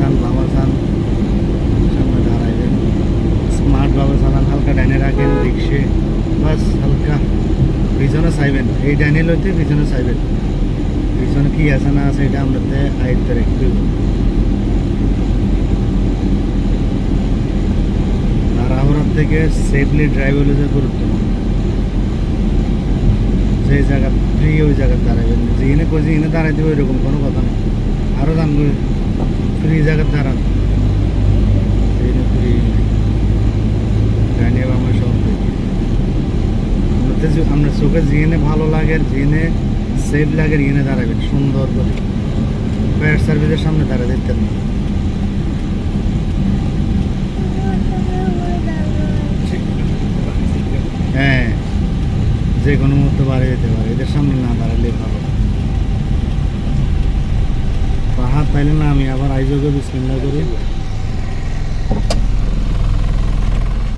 সান বাবা সান সামনে দাঁড়াইবেন স্মার্ট বাবা চালান হালকা ডাইনে রাখেন, রিক্সে। বাস, হালকা। পিছনে চাইবেন। এই ডাইনে লইতে পিছনে চাইবেন। পিছনে কি আছে না আছে এটা আমরা আয়ত্তে রাখতে তাড়াহুড়ার থেকে সেফলি ড্রাইভ হলে যে গুরুত্বপূর্ণ। যে জায়গা ফ্রি ওই জায়গায় দাঁড়াবেন যেখানে কই যেখানে দাঁড়াই দেবে এরকম কোনো কথা নেই। আরও জানব ফ্রি জায়গায় দাঁড়ান। আপনার চোখে যেখানে ভালো লাগে, যেখানে সেফ লাগে এখানে দাঁড়াবেন, সুন্দর করে। ফায়ার সার্ভিসের সামনে দাঁড়া দিতেন না। হ্যাঁ যে কোনো মুহূর্তে বাড়ি যেতে পারে, এদের সামনে না দাঁড়ালে ভালো। পাহাড় তাইলে না আমি আবার আইজোকে বিসমিল্লা করি।